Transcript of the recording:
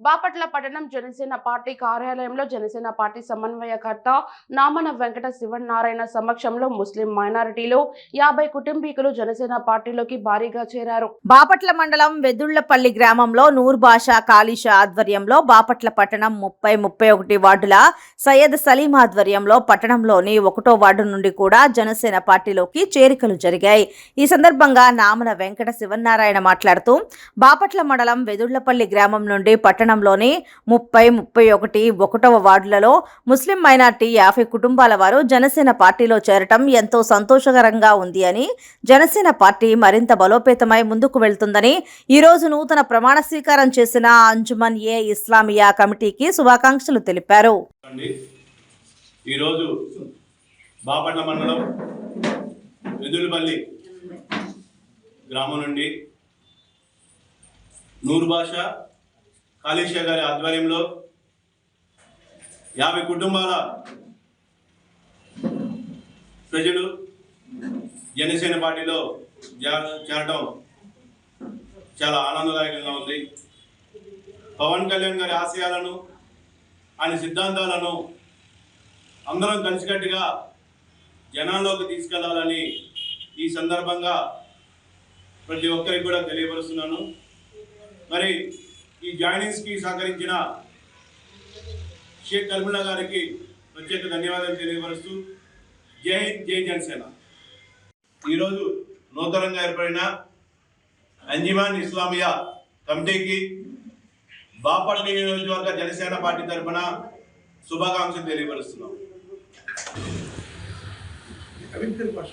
బాపట్ల పట్టణం జనసేన పార్టీ కార్యాలయంలో జనసేన పార్టీ సమన్వయకర్త నామన వెంకట శివనారాయణ సమక్షంలో ముస్లిం మైనారిటీలు యాభై కుటుంబీకులు జనసేన పార్టీలోకి భారీగా చేరారు. బాపట్ల మండలం వెదుళ్ళపల్లి గ్రామంలో నూర్ బాషా కాళీష ఆధ్వర్యంలో బాపట్ల పట్టణం ముప్పై ముప్పై ఒకటి వార్డుల సయ్యద్ సలీం ఆధ్వర్యంలో పట్టణంలోని ఒకటో వార్డు నుండి కూడా జనసేన పార్టీలోకి చేరికలు జరిగాయి. ఈ సందర్భంగా నామన వెంకట శివనారాయణ మాట్లాడుతూ బాపట్ల మండలం వెదుళ్ళపల్లి గ్రామం నుండి పట్టణంలోని ముప్పై ముప్పై ఒకటి ఒకటవ వార్డులలో ముస్లిం మైనార్టీ యాభై కుటుంబాల వారు జనసేన పార్టీలో చేరటం ఎంతో సంతోషకరంగా ఉంది అని జనసేన పార్టీ మరింత బలోపేతమై ముందుకు వెళ్తుందని ఈ రోజు నూతన ప్రమాణ స్వీకారం చేసిన అంజుమన్ ఏ ఇస్లామియా కమిటీకి శుభాకాంక్షలు తెలిపారు. ఈరోజు బాపట్ల మండలం వెదులపల్లి గ్రామం నుండి నూరు భాష కాళేశ్వర గారి ఆధ్వర్యంలో యాభై కుటుంబాల ప్రజలు జనసేన పార్టీలో జా- చేరడం చాలా ఆనందదాయకంగా ఉంది. పవన్ కళ్యాణ్ గారి ఆశయాలను ఆయన సిద్ధాంతాలను అందరం కలిసికట్టుగా జనాల్లోకి తీసుకెళ్ళాలని ఈ సందర్భంగా ప్రతి ఒక్కరికి కూడా తెలియపరుస్తున్నాను. మరి ఈ జాయినింగ్స్కి సహకరించిన షేక్ కల్ముల్లా గారికి ప్రత్యేక ధన్యవాదాలు తెలియపరుస్తూ జై హింద్ జై జనసేన. ఈరోజు నూతనంగా ఏర్పడిన అంజిమాన్ ఇస్లామియా కమిటీకి బాపట్ల నియోజకవర్గ జనసేన పార్టీ తరఫున శుభాకాంక్షలు తెలియపరుస్తున్నాం. భాష